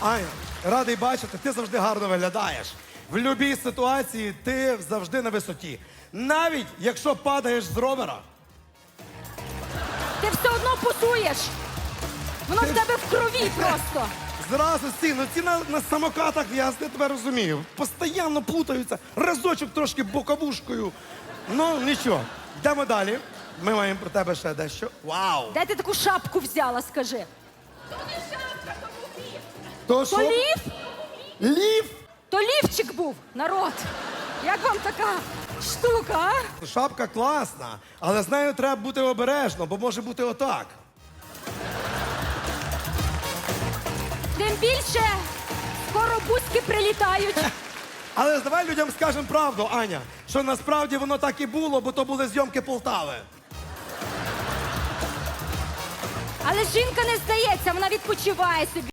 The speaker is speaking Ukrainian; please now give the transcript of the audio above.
Аня, радий бачити, ти завжди гарно виглядаєш. В будь-якій ситуації ти завжди на висоті. Навіть якщо падаєш з ровера. Ти все одно посуєш. Воно в тебе в крові просто. Зразу ці, ну ці на, на самокатах, я тебе розумію. Постоянно плутаються, разочок трошки боковушкою. Ну, нічого. Йдемо далі. Ми маємо про тебе ще дещо. Вау! Де ти таку шапку взяла, скажи? То То лів? Лів? То лівчик був, народ. Як вам така штука, а? Шапка класна, але з нею треба бути обережно, бо може бути отак. Тим більше скоро бузьки прилітають. Але давай людям скажемо правду, Аня, що насправді воно так і було, бо то були зйомки Полтави. Але жінка не здається, вона відпочиває собі.